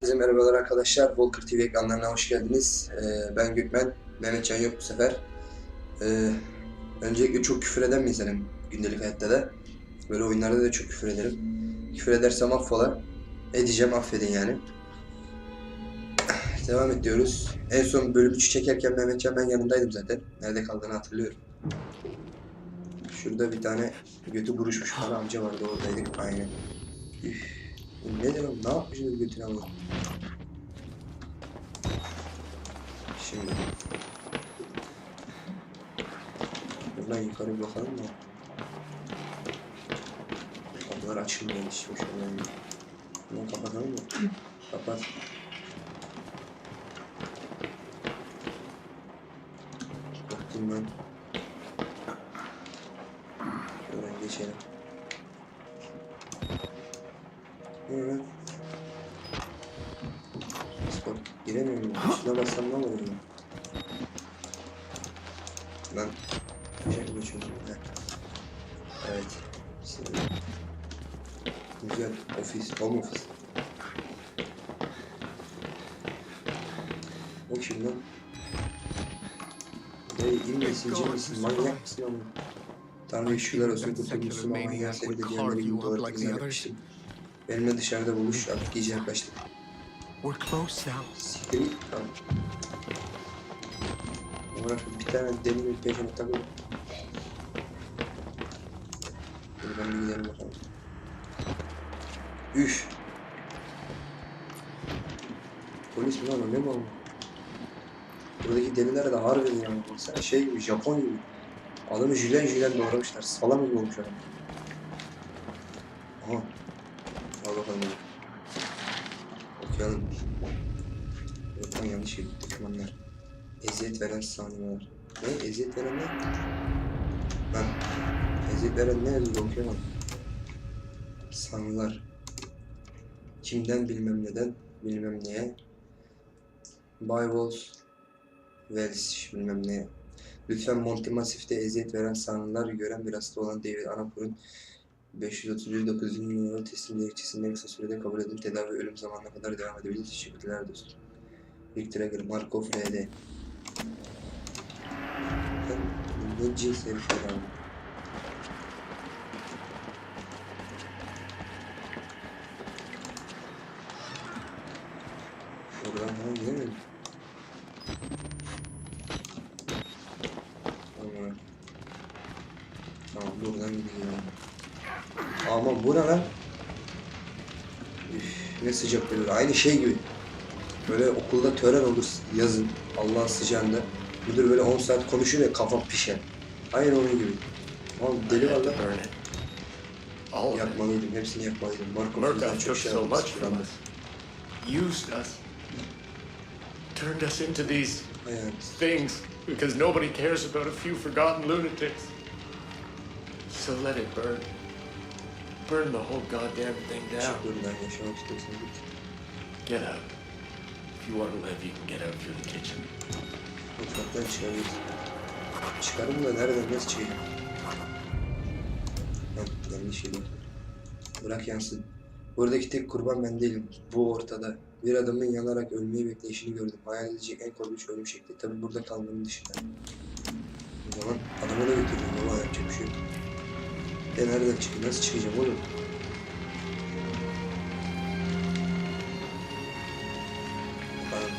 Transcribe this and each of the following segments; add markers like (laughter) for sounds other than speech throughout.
Herkese merhabalar arkadaşlar. Volker TV ekranlarına hoş geldiniz. Ee, ben Gökmen. Mehmetcan yok bu sefer. Ee, öncelikle çok küfür eden bir insanım gündelik hayatta da. Böyle oyunlarda da çok küfür ederim. Küfür edersem affola. Edeceğim affedin yani. Devam ediyoruz. En son bölüm 3'ü çekerken Mehmetcan ben yanındaydım zaten. Nerede kaldığını hatırlıyorum. Şurada bir tane götü buruşmuş para amca vardı oradaydık. Aynen. Üf. Ne dedim? Ne yapmışız götüne ama? Şimdi. Buradan yukarı bir bakalım mı? Kapılar açılmıyor hiç olmuyor. Bunu kapatalım mı? Kapat. Ben. Şuradan geçelim. Evet. Bak giremiyorum. Şuna bassam ne olur ya? Lan. Şey geçiyordum. Heh. Evet. Şimdi. Güzel. Ofis. Home office. Bak şimdi lan. Dayı inmesin, cinmesin, manyak mısın ama? Tanrı şükürler olsun kurtulmuşsun ama ya seni de diğerleri gibi doğru kızlar yapmıştım. Benimle dışarıda buluş, artık iyice yaklaştık. We're close now. Siktir git. Tamam. Olarak bir tane deli bir peşine takıp. Buradan bir gidelim bakalım. Üf. Polis mi lan o ne mi? Buradaki deliler de harbi yani. Baksana şey gibi Japon gibi. Adamı jülen jülen doğramışlar. Salam gibi olmuş adam. Aha. Al bakalım. Okuyalım. Yok lan yanlış yere gittik amanlar. Eziyet veren saniyeler. Ne? Eziyet veren ne? Lan. Eziyet veren ne yazıyor okuyamadım. Sanrılar. Kimden bilmem neden bilmem neye. Bibles. Welsh bilmem neye. Lütfen Monty Massif'te eziyet veren sanrılar gören bir hasta olan David Anapur'un 531 9. numaralı teslim dilekçesinde kısa sürede kabul edin. Tedavi ölüm zamanına kadar devam edebilir. Teşekkürler dostum. Victor Eger, Markov RD. Ne cins herifler abi. Buradan falan gidemedim. Tamam. Buradan gidiyorum. Aman bu ne lan? Üf, ne sıcak böyle. Aynı şey gibi. Böyle okulda tören olur yazın. Allah'ın sıcağında. Müdür böyle 10 saat konuşuyor ya kafam pişer. Aynı onun gibi. Oğlum deli var lan. Yakmalıydım. Hepsini yakmalıydım. Marco çok şey ama. us. Used us. Turned us into these things because nobody cares about a few forgotten lunatics. So let it burn. Burn the whole goddamn thing down. Get out. If you want to live, you can get out through the kitchen. Mutfaktan çıkabiliriz. Çıkarım da nereden nasıl çıkayım? Yanlış yere. Bırak yansın. Buradaki tek kurban ben değilim. Bu ortada. Bir adamın yanarak ölmeyi bekleyişini gördüm. Hayal edecek en korkunç ölüm şekli. Tabi burada kalmanın dışında. O zaman adamı da götürüyorum. Ama yapacak bir şey yok. E nereden çıkayım? Nasıl çıkacağım oğlum? Bakalım.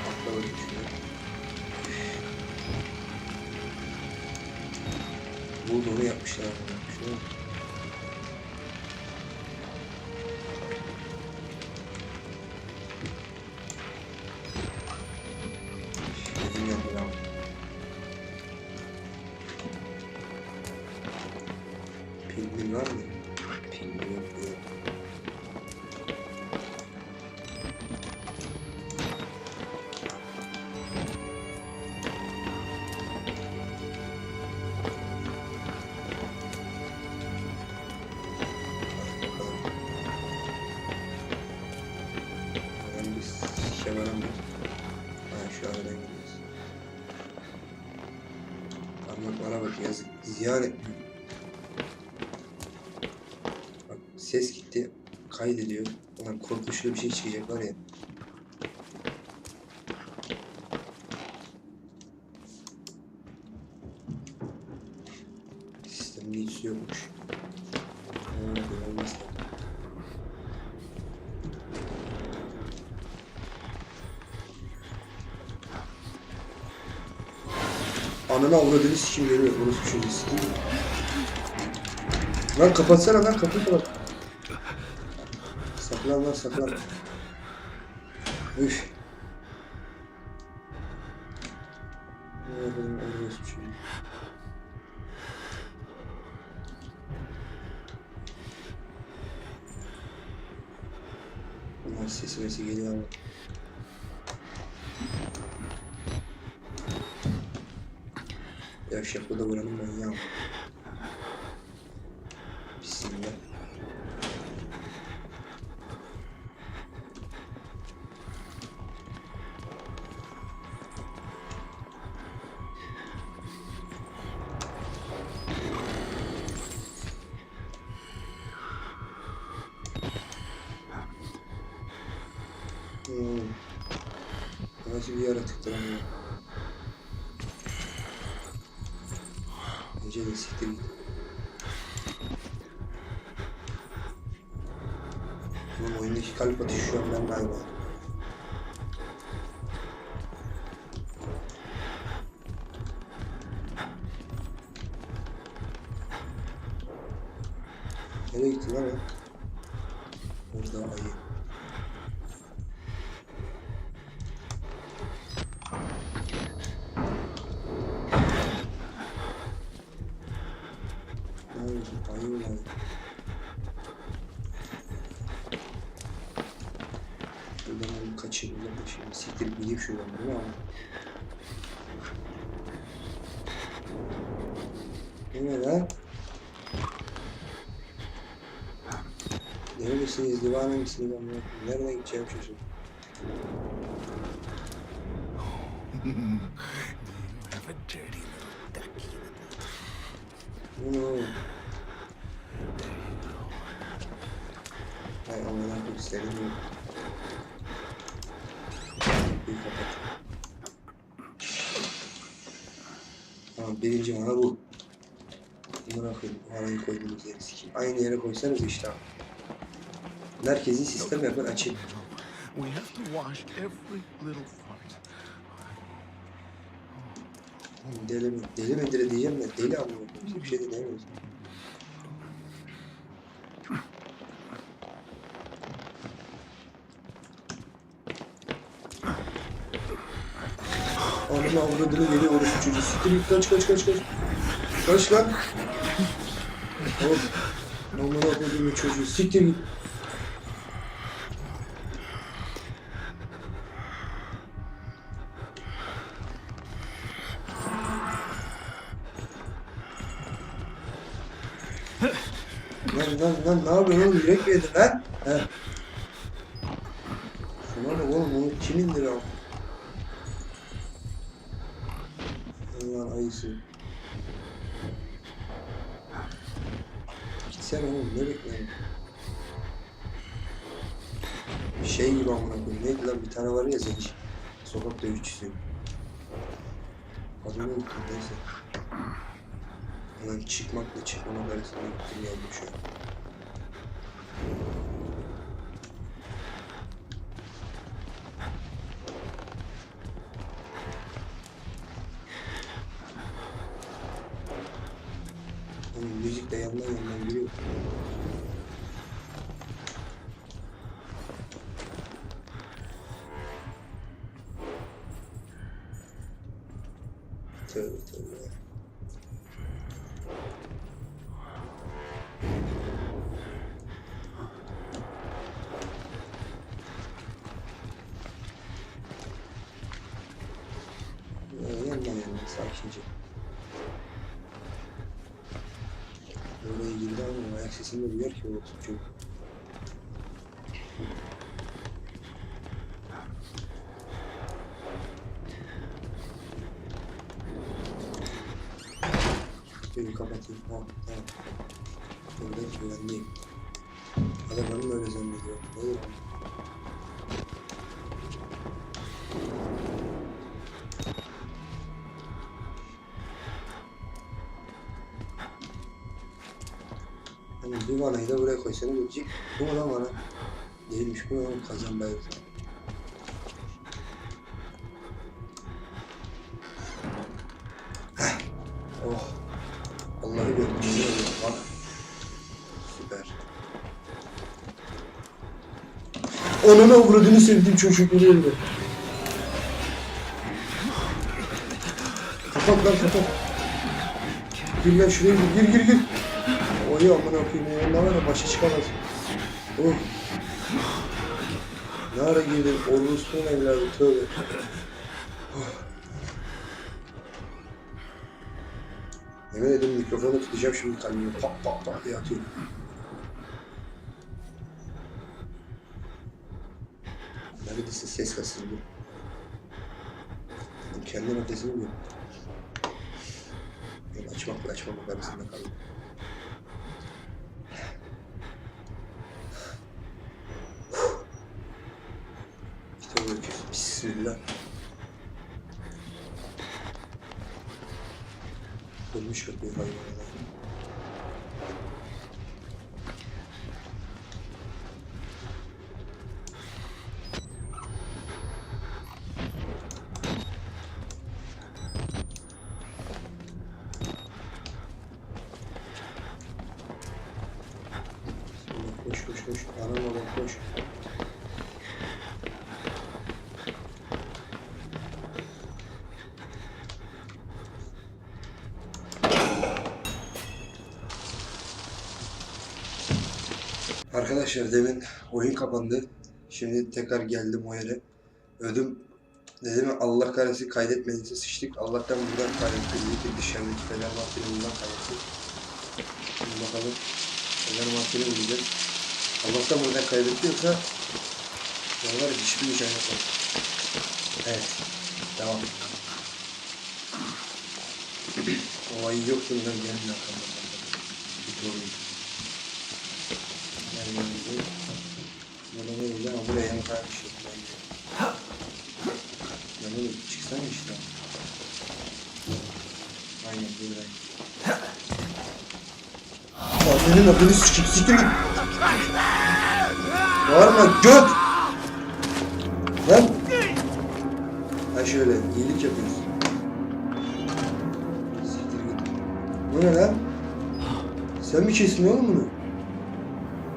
Atla bakayım şuna. Bulduğunu yapmışlar. Şuna. Yazık. Ziyan. Bak ses gitti. Kaydediyor. Ulan korkunçlu bir şey çıkacak var ya. Ananı avradını sikim geliyor. Orası bir şey değil. Sikim. Lan kapatsana lan kapıyı kapat. Saklan lan saklan. Üf. Bunlar sesi mesi geliyor ama. Yavşaklı da buranın manyağı. Bismillah. Hmm. Nasıl bir yaratıktır ama. De siktir git. Oğlum oyundaki kalp atışı şu an ben galiba. Nereye gitti lan o? Orada ayı. Gideyim şuradan değil mi abi? Bu ne lan? Neredesiniz? Divane misiniz? koyayım? Nereden gideceğim şaşırdım. Have a dirty little ducky. Bu ne oğlum? Hay amına koyayım senin Bir kapat. Tamam birinci bana bu. Amına koyayım. Harayı koyduğunuz yere sikeyim. Aynı yere koysanız işte abi. Herkesin sistem yapın açık. We have to wash every little part. Deli mi? Deli mi deli diyeceğim de deli koyayım. Bir şey de diyemiyoruz. Ananı avradını geliyor orası çocuğu. Siktir git kaç kaç kaç kaç. Kaç lan. Oğlum. Amına koyduğum çocuğu. Siktir git. Lan lan lan ne yapıyorsun oğlum? Yürek mi yedin lan? He. Şuna bak oğlum onu kim indir al? Lan ayısı. Gitsene oğlum ne bekliyorsun? Bir şey gibi amına koyayım. Neydi lan bir tane var ya zenci. Sokak dövüşçüsü. Adını unuttum neyse. Lan çıkmakla çıkmamak arasında gittim geldim şu an. Oğlum müzik de yandan olabilir ki bu küçük? Şöyle kapatayım. Ha, tamam. Burada güvenliyim. Şey Adamlarım öyle zannediyor. Hayır. Vanayı da buraya koysanız ölecek. Bu mu lan vana? Değilmiş bu lan kazan bayıldı. Oh. Allah'ı gördüm. Bak. Süper. Onunu avradını sevdiğim çocukları öldü. Kapat lan kapat. Gir lan şuraya gir gir gir gir. Oy amına koyayım ya. Ne var ya başa çıkamaz. Oh. Ne ara girdim? Orospu'nun evladı tövbe. Oh. (sighs) Yemin ederim mikrofonu tutacağım şimdi kalbime pat pat pat diye atıyorum. Neredesin ses kasıldı? Kendi nefesini mi? Ben açmakla açmamak arasında kaldım. İşte böyle Bismillah. Ölmüş köpeği hayvanlar. Koş koş koş. Arama bak koş. Arkadaşlar demin oyun kapandı. Şimdi tekrar geldim o yere. Ödüm dedim Allah kahretsin kaydetmediyse sıçtık. Allah'tan buradan kaydettik. Dışarıdaki Fenerbahçe'nin buradan kaydettik. Şimdi bakalım. Fenerbahçe'nin bulacağız. Allah'tan buradan kaydetti yoksa Yollar hiçbir şey yapmaz. Evet. Tamam. o ayı yok bundan gelin arkamdan. Bir doğru. Yani Burada ne oldu ama buraya yanı kaymış yok bence. Yanı çıksana işte. Aynen buraya. Senin adını sikip git. Bağırma göt. Lan. Ha şöyle iyilik yapıyoruz. Siktir git. Bu ne lan? Sen mi kestin oğlum bunu?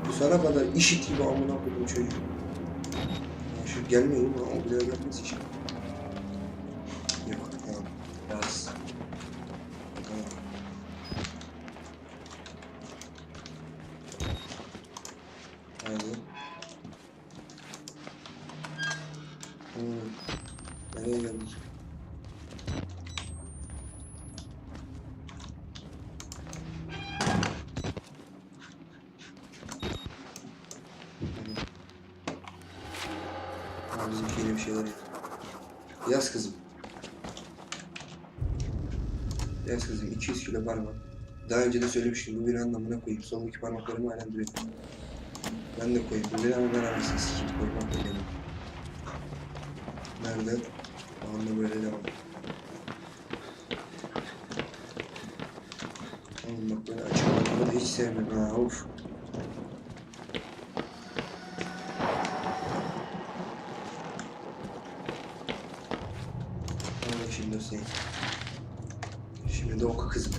Bu sana kadar işit gibi amına koydum çocuğu. Ya şu gelmiyor mu? O bile gelmez işte. Bizimki yeni bir şeyler yap. Yaz kızım. Yaz kızım 200 kilo parmak. Daha önce de söylemiştim bu bir anlamına koyayım. Sol iki parmaklarımı halen duruyor. Ben de koyayım. Bu bir ama ben arasını sikip koymak da. Nerede? Anla böyle devam. Oğlum bak böyle açık da hiç sevmiyorum ha of. Tamam şimdi Hüseyin. Şimdi de oku kızım.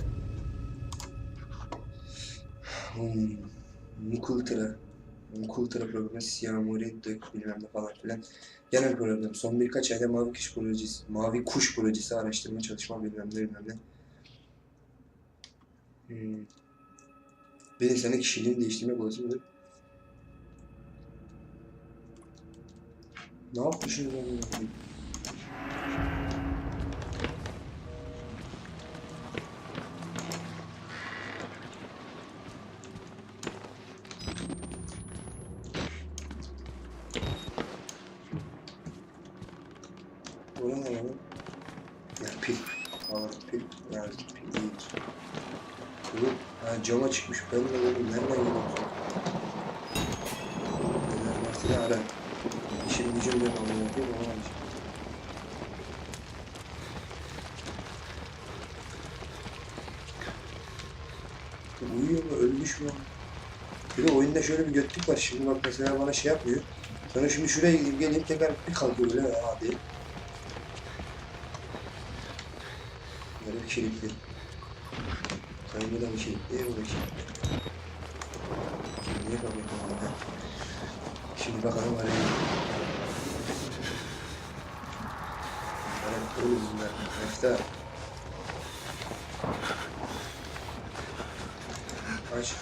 Hmm. Mukultıra. Mukultıra programı, Siyamuri, Dök bilmem ne falan filan. Genel program. Son birkaç ayda Mavi Kuş projesi, Mavi Kuş projesi araştırma çalışma bilmem ne bilmem ne. Hmm. Bir insanın kişiliğini değiştirmek olası mıdır? Ne yapmışım ben ha, cama çıkmış. Ben de dedim nereden geliyorum Neler Martin'i ara. İşim gücüm yok ama yapayım ama. Uyuyor mu? Ölmüş mü? Bir de oyunda şöyle bir götlük var. Şimdi bak mesela bana şey yapmıyor. Sonra şimdi şuraya gideyim geleyim tekrar bir kalkıyor öyle ha diye. Böyle kilitli. Kayında da bir kilitli, bu da kilitli. Niye bakıyorum bana? Şimdi bakalım var ya. Bana oğlum bunlar. Mefta. Aç.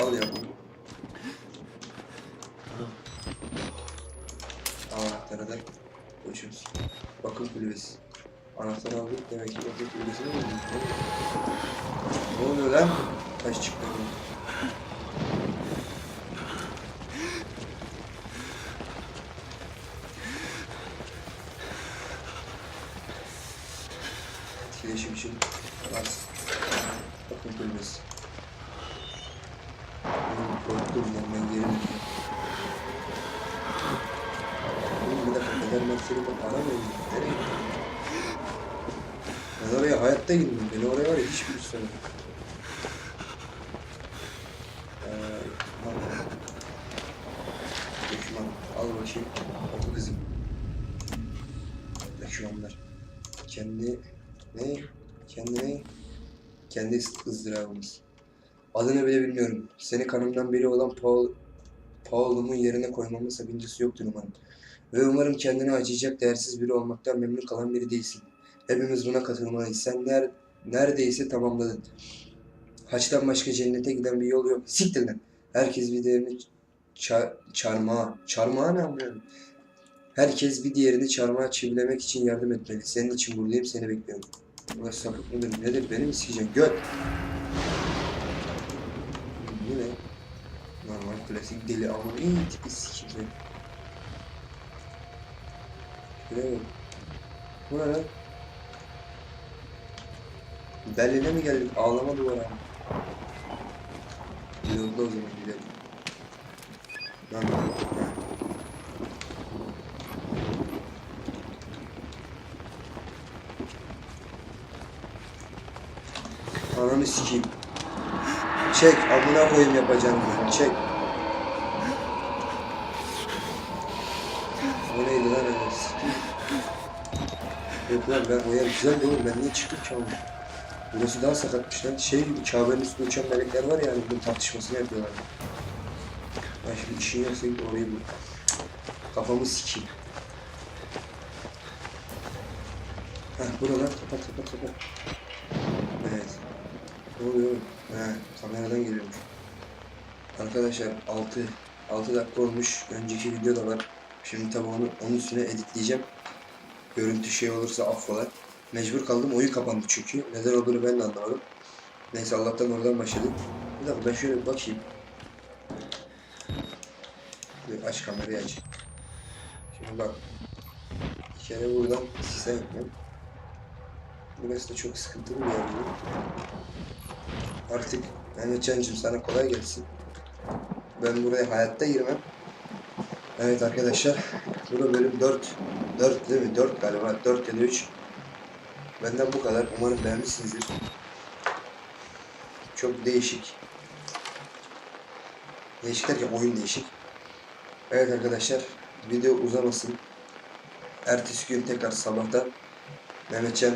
Al ya bunu. Al anahtarı da koşuyoruz. Bakım kulübesi. Anahtarı aldık demek ki bakım kulübesine mi gidiyor? Ne oluyor lan? Taş çıktı. Etkileşim için bas. Bakım kulübesi. Oğlum korktum lan ben geri dönüyorum. Oğlum bir dakika kadar ben seni bak aramıyorum. Nereye gittin? Ben oraya hayatta girmem. Ya hiçbir istemem. Ee. Düşman. Al bakayım. Oku kızım. Düşmanlar. Kendi ne? Kendine kendi ızdırabımız. Adını bile bilmiyorum. Seni kanımdan biri olan Paul Paul'umun yerine koymamın sakıncası yoktur umarım. Ve umarım kendine acıyacak değersiz biri olmaktan memnun kalan biri değilsin. Hepimiz buna katılmalıyız. Sen ner neredeyse tamamladın. Haçtan başka cennete giden bir yol yok. Siktir lan. Herkes bir diğerini ça çarmıha. Çarmıha ne anlıyorum? Herkes bir diğerini çarmıha çivilemek için yardım etmeli. Senin için buradayım, seni bekliyorum. Ulan sapık mıdır nedir beni mi sikeceksin göt? Bu ne? Normal klasik deli ama iyi tipi sikeceksin. Bu ne lan? Berlin'e mi geldik? Ağlama duvara mı? Yolda o zaman gidelim. Lan. Ananı sikeyim. Çek amına koyayım yapacağım yani. Çek. O neydi lan öyle sikeyim. Yok lan ben o güzel de oğlum ben niye çıktım ki ama. Burası daha sakatmış lan. Şey gibi Kabe'nin üstünde uçan melekler var ya hani bunun tartışmasını yapıyorlar. Ben şimdi işin yoksa git orayı bul. Kafamı sikeyim. Heh buralar kapat kapat kapat. Evet. Ne oluyor? He, kameradan geliyormuş. Arkadaşlar 6 6 dakika olmuş. Önceki video da var. Şimdi tabii onu onun üstüne editleyeceğim. Görüntü şey olursa affola. Mecbur kaldım. Oyun kapandı çünkü. Neden olduğunu ben de anlamadım. Neyse Allah'tan oradan başladık. Bir dakika ben şöyle bir bakayım. Bir aç kamerayı aç. Şimdi bak. Bir kere buradan sistem yapıyorum. Burası da çok sıkıntılı bir yer. Artık Mehmetcan'cığım sana kolay gelsin. Ben buraya hayatta girmem. Evet arkadaşlar. Bu da bölüm 4. 4 değil mi? 4 galiba. 4 ya da 3. Benden bu kadar. Umarım beğenmişsinizdir. Çok değişik. Değişik derken oyun değişik. Evet arkadaşlar. Video uzamasın. Ertesi gün tekrar sabahtan Mehmetcan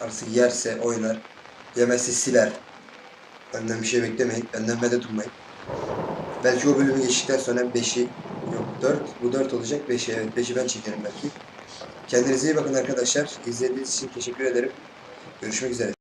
artık yerse oynar. Yemezse siler. Benden bir şey beklemeyin. Benden medet ummayın. Belki o bölümü geçtikten sonra 5'i yok 4 bu 4 olacak 5'i evet 5'i ben çekerim belki. Kendinize iyi bakın arkadaşlar. İzlediğiniz için teşekkür ederim. Görüşmek üzere.